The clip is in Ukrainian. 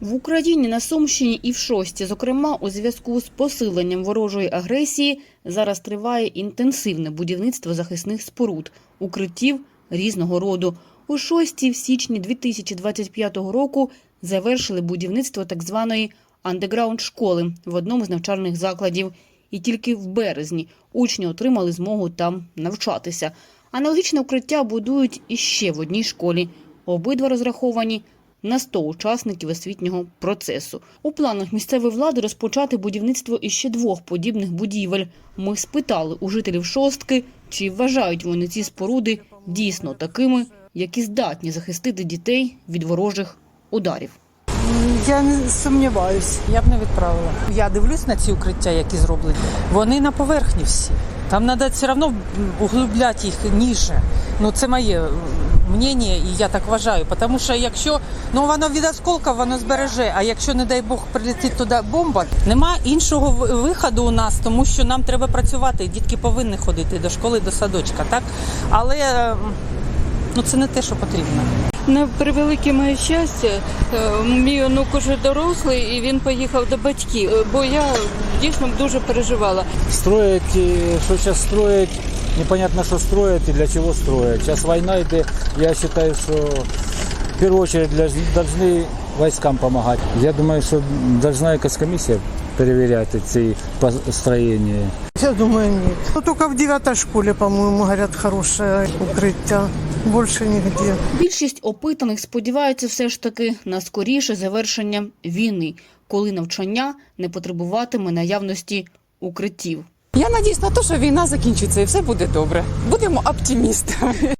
В Україні на Сумщині і в Шості, зокрема, у зв'язку з посиленням ворожої агресії, зараз триває інтенсивне будівництво захисних споруд, укриттів різного роду. У Шості в січні 2025 року завершили будівництво так званої андеграунд школи в одному з навчальних закладів. І тільки в березні учні отримали змогу там навчатися. Аналогічне укриття будують іще в одній школі. Обидва розраховані на 100 учасників освітнього процесу. У планах місцевої влади розпочати будівництво іще двох подібних будівель. Ми спитали у жителів шостки, чи вважають вони ці споруди дійсно такими, які здатні захистити дітей від ворожих ударів. Я не сумніваюсь. Я б не відправила. Я дивлюсь на ці укриття, які зроблені. Вони на поверхні всі. Там треба все одно углубляти їх ніже. Ну це моє м, мнення, і я так вважаю. Тому що якщо ну воно від осколка, воно збереже. А якщо, не дай Бог, прилетить туди бомба, нема іншого виходу у нас, тому що нам треба працювати. Дітки повинні ходити до школи, до садочка, так? Але ну це не те, що потрібно. На превелике моє щастя, е, мій онук уже дорослий і він поїхав до батьків, е, бо я дійсно дуже переживала. Строить, э, что сейчас строить, непонятно, что строить и для чего строить. Сейчас война идет, я считаю, что в первую очередь для- должны войскам помогать. Я думаю, что должна якась комиссия перевірять ці построєння. Я думаю, нет. Ну, только в девятой школе, по-моему, говорят, хорошее укрытие. Больше ніде Більшість опитаних сподіваються все ж таки на скоріше завершення війни, коли навчання не потребуватиме наявності укриттів. Я надіюсь на те, що війна закінчиться і все буде добре. Будемо оптимістами.